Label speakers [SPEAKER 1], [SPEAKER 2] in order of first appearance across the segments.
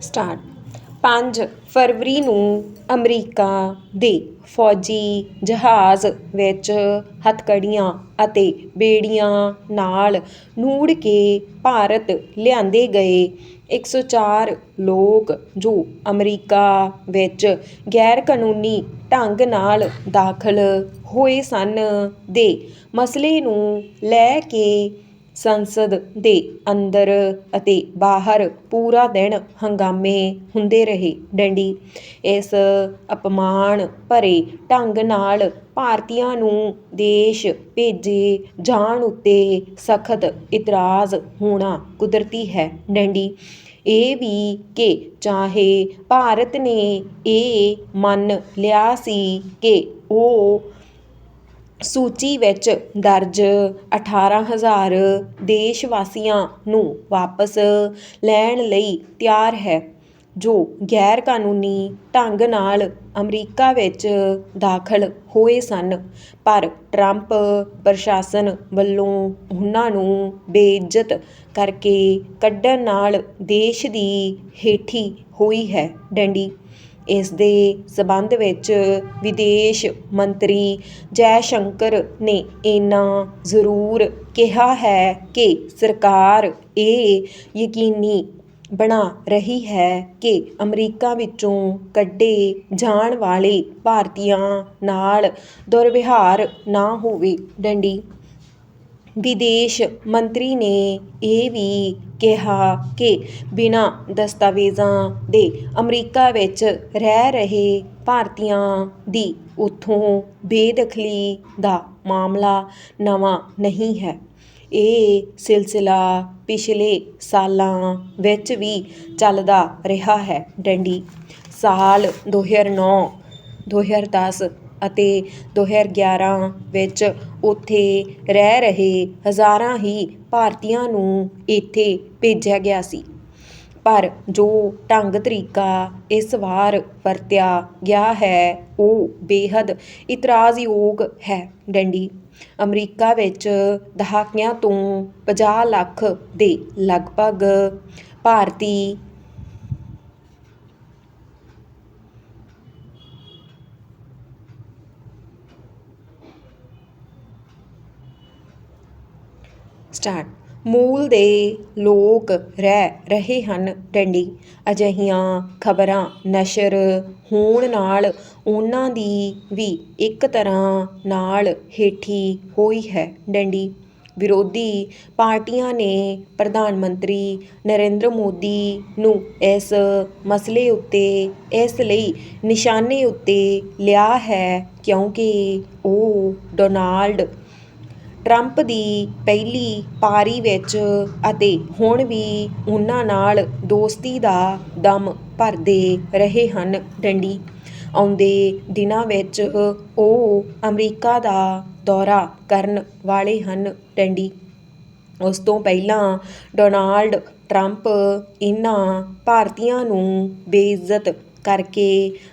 [SPEAKER 1] Start. ਪੰਜ, ਫਰਵਰੀ ਨੂੰ America ਦੇ ਫੌਜੀ ਜਹਾਜ਼ ਵਿੱਚ ਹੱਥਕੜੀਆਂ ਅਤੇ ਬੇੜੀਆਂ ਨਾਲ ਨੂੜ ਕੇ ਭਾਰਤ ਲਿਆਂਦੇ ਗਏ 104 ਲੋਕ ਜੋ ਅਮਰੀਕਾ ਵਿੱਚ ਗੈਰਕਾਨੂੰਨੀ ਢੰਗ ਨਾਲ ਦਾਖਲ ਹੋਏ ਸਨ ਦੇ ਮਸਲੇ ਨੂੰ ਲੈ ਕੇ ਸੰਸਦ ਦੇ ਅੰਦਰ ਅਤੇ ਬਾਹਰ ਪੂਰਾ ਦਿਨ ਹੰਗਾਮੇ ਹੁੰਦੇ ਰਹੇ। ਡੰਡੀ, ਇਸ ਅਪਮਾਨ ਭਰੇ ਢੰਗ ਨਾਲ ਭਾਰਤੀਆਂ ਨੂੰ ਦੇਸ਼ ਭੇਜੇ ਜਾਣ ਉੱਤੇ ਸਖਤ ਇਤਰਾਜ਼ ਹੋਣਾ ਕੁਦਰਤੀ ਹੈ। ਡੰਡੀ, ਇਹ ਵੀ ਕਿ ਚਾਹੇ ਭਾਰਤ ਨੇ ਇਹ ਮੰਨ ਲਿਆ ਸੀ ਕਿ ਉਹ ਸੂਚੀ ਵਿੱਚ ਦਰਜ 18000 ਦੇਸ਼ ਵਾਸੀਆਂ ਨੂੰ ਵਾਪਸ ਲੈਣ ਲਈ ਤਿਆਰ ਹੈ, ਜੋ ਗੈਰ ਕਾਨੂੰਨੀ ਢੰਗ ਨਾਲ ਅਮਰੀਕਾ ਵਿੱਚ ਦਾਖਲ ਹੋਏ ਸਨ। ਪਰ ਟਰੰਪ ਪ੍ਰਸ਼ਾਸਨ ਵੱਲੋਂ ਉਹਨਾਂ ਨੂੰ ਬੇਇੱਜ਼ਤ ਕਰਕੇ ਕੱਢਣ ਨਾਲ ਦੇਸ਼ ਦੀ ਹੇਠੀ ਹੋਈ ਹੈ ਡੰਡੀ। ਇਸ ਦੇ ਸਬੰਧ ਵਿੱਚ ਵਿਦੇਸ਼ ਮੰਤਰੀ ਜੈ ਸ਼ੰਕਰ ਨੇ ਇੰਨਾ ਜ਼ਰੂਰ ਕਿਹਾ ਹੈ ਕਿ ਸਰਕਾਰ ਇਹ ਯਕੀਨੀ ਬਣਾ ਰਹੀ ਹੈ ਕਿ ਅਮਰੀਕਾ ਵਿੱਚੋਂ ਕੱਢੇ ਜਾਣ ਵਾਲੇ ਭਾਰਤੀਆਂ ਨਾਲ ਦੁਰਵਿਹਾਰ ਨਾ ਹੋਵੇ। ਡੰਡੀ ਵਿਦੇਸ਼ ਮੰਤਰੀ ਨੇ ਇਹ ਵੀ ਕਿਹਾ ਕਿ ਬਿਨਾਂ ਦਸਤਾਵੇਜ਼ਾਂ ਦੇ ਅਮਰੀਕਾ ਵਿੱਚ ਰਹਿ ਰਹੇ ਭਾਰਤੀਆਂ ਦੀ ਉੱਥੋਂ ਬੇਦਖਲੀ ਦਾ ਮਾਮਲਾ ਨਵਾਂ ਨਹੀਂ ਹੈ। ਇਹ ਸਿਲਸਿਲਾ ਪਿਛਲੇ ਸਾਲਾਂ ਵਿੱਚ ਵੀ ਚੱਲਦਾ ਰਿਹਾ ਹੈ। ਡੰਡੀ, ਸਾਲ 2009 2010 ਅਤੇ 2011 ਵਿੱਚ ਉੱਥੇ ਰਹਿ ਰਹੇ ਹਜ਼ਾਰਾਂ ਹੀ ਭਾਰਤੀਆਂ ਨੂੰ ਇੱਥੇ ਭੇਜਿਆ ਗਿਆ ਸੀ। ਪਰ ਜੋ ਢੰਗ ਤਰੀਕਾ ਇਸ ਵਾਰ ਵਰਤਿਆ ਗਿਆ ਹੈ, ਉਹ ਬੇਹੱਦ ਇਤਰਾਜ਼ਯੋਗ ਹੈ ਡੰਡੀ। ਅਮਰੀਕਾ ਵਿੱਚ ਦਹਾਕਿਆਂ ਤੋਂ 50 ਲੱਖ ਦੇ ਲਗਭਗ ਭਾਰਤੀ ਸਟਾਰਟ ਮੂਲ ਦੇ ਲੋਕ ਰਹਿ, ਰਹੇ ਹਨ ਡੰਡੀ ਅਜਿਹੀਆਂ ਖਬਰਾਂ, ਨਸ਼ਰ ਹੋਣ ਨਾਲ ਉਹਨਾਂ ਦੀ ਵੀ ਇੱਕ ਤਰ੍ਹਾਂ ਨਾਲ ਹੇਠੀ ਹੋਈ ਹੈ ਡੰਡੀ ਵਿਰੋਧੀ ਪਾਰਟੀਆਂ ਨੇ ਪ੍ਰਧਾਨ ਮੰਤਰੀ ਨਰਿੰਦਰ ਮੋਦੀ ਨੂੰ ਇਸ ਮਸਲੇ ਉੱਤੇ, ਇਸ ਲਈ ਨਿਸ਼ਾਨੇ ਉੱਤੇ ਲਿਆ ਹੈ ਕਿਉਂਕਿ ਉਹ ਡੋਨਾਲਡ ਟਰੰਪ ਦੀ ਪਹਿਲੀ ਪਾਰੀ ਵਿੱਚ ਅਤੇ ਹੁਣ ਵੀ ਉਹਨਾਂ ਨਾਲ ਦੋਸਤੀ ਦਾ ਦਮ ਭਰਦੇ ਰਹੇ ਹਨ ਡੰਡੀ। ਆਉਂਦੇ ਦਿਨਾਂ ਵਿੱਚ ਉਹ ਅਮਰੀਕਾ ਦਾ ਦੌਰਾ ਕਰਨ ਵਾਲੇ ਹਨ ਡੰਡੀ। ਉਸ ਤੋਂ ਪਹਿਲਾਂ ਡੋਨਾਲਡ ਟਰੰਪ ਇਹਨਾਂ ਭਾਰਤੀਆਂ ਨੂੰ ਬੇਇੱਜ਼ਤ ਕਰਕੇ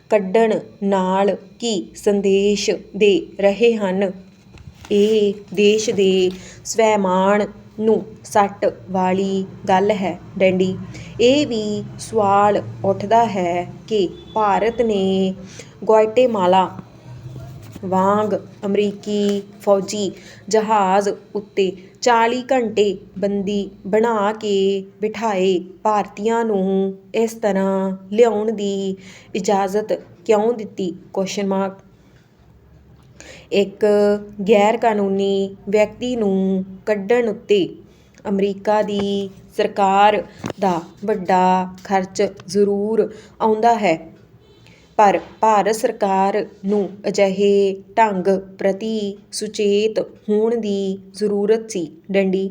[SPEAKER 1] ਕੱਢਣ ਨਾਲ ਕੀ ਸੰਦੇਸ਼ ਦੇ ਰਹੇ ਹਨ ਇਹ ਦੇਸ਼ ਦੇ ਸਵੈਮਾਣ ਨੂੰ ਸੱਟ ਵਾਲੀ ਗੱਲ ਹੈ ਡੈਂਡੀ। ਇਹ ਵੀ ਸਵਾਲ ਉੱਠਦਾ ਹੈ ਕਿ ਭਾਰਤ ਨੇ ਗੁਆਟੇਮਾਲਾ ਵਾਂਗ ਅਮਰੀਕੀ ਫੌਜੀ ਜਹਾਜ਼ ਉੱਤੇ 40 ਘੰਟੇ ਬੰਦੀ ਬਣਾ ਕੇ ਬਿਠਾਏ ਭਾਰਤੀਆਂ ਨੂੰ ਇਸ ਤਰ੍ਹਾਂ ਲਿਆਉਣ ਦੀ ਇਜਾਜ਼ਤ ਕਿਉਂ ਦਿੱਤੀ? ਕੁਐਸਚਨ ਮਾਰਕ ਇੱਕ ਗੈਰ ਕਾਨੂੰਨੀ ਵਿਅਕਤੀ ਨੂੰ ਕੱਢਣ ਉੱਤੇ ਅਮਰੀਕਾ ਦੀ ਸਰਕਾਰ ਦਾ ਵੱਡਾ ਖਰਚ ਜ਼ਰੂਰ ਆਉਂਦਾ ਹੈ। ਪਰ ਭਾਰਤ ਸਰਕਾਰ ਨੂੰ ਅਜਿਹੇ ਢੰਗ ਪ੍ਰਤੀ ਸੁਚੇਤ ਹੋਣ ਦੀ ਜ਼ਰੂਰਤ ਸੀ। ਡੰਡੀ,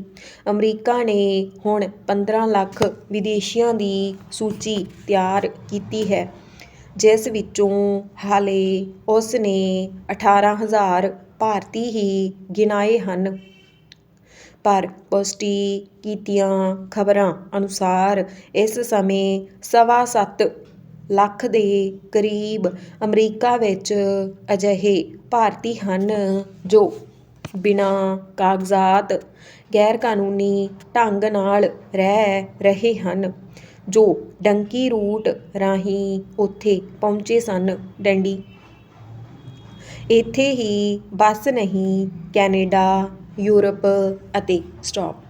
[SPEAKER 1] ਅਮਰੀਕਾ ਨੇ ਹੁਣ 15 ਲੱਖ ਵਿਦੇਸ਼ੀਆਂ ਦੀ ਸੂਚੀ ਤਿਆਰ ਕੀਤੀ ਹੈ। ਜਿਸ ਵਿੱਚੋਂ ਹਾਲੇ ਉਸ ਨੇ 18000 ਭਾਰਤੀ ਹੀ ਗਿਣਾਏ ਹਨ। ਪਰ ਪੁਸ਼ਟੀ ਕੀਤੀਆਂ ਖਬਰਾਂ ਅਨੁਸਾਰ ਇਸ ਸਮੇਂ ਸਵਾ ਸੱਤ ਲੱਖ ਦੇ ਕਰੀਬ ਅਮਰੀਕਾ ਵਿੱਚ ਅਜਿਹੇ ਭਾਰਤੀ ਹਨ ਜੋ ਬਿਨਾਂ ਕਾਗਜ਼ਾਤ, ਗੈਰਕਾਨੂੰਨੀ ਢੰਗ ਨਾਲ ਰਹਿ ਰਹੇ ਹਨ। ਜੋ ਡੰਕੀ ਰੂਟ ਰਾਹੀਂ ਉੱਥੇ ਪਹੁੰਚੇ ਸਨ। ਡੈਂਡੀ, ਇੱਥੇ ਹੀ ਬੱਸ ਨਹੀਂ, ਕੈਨੇਡਾ, ਯੂਰਪ ਅਤੇ ਸਟਾਪ।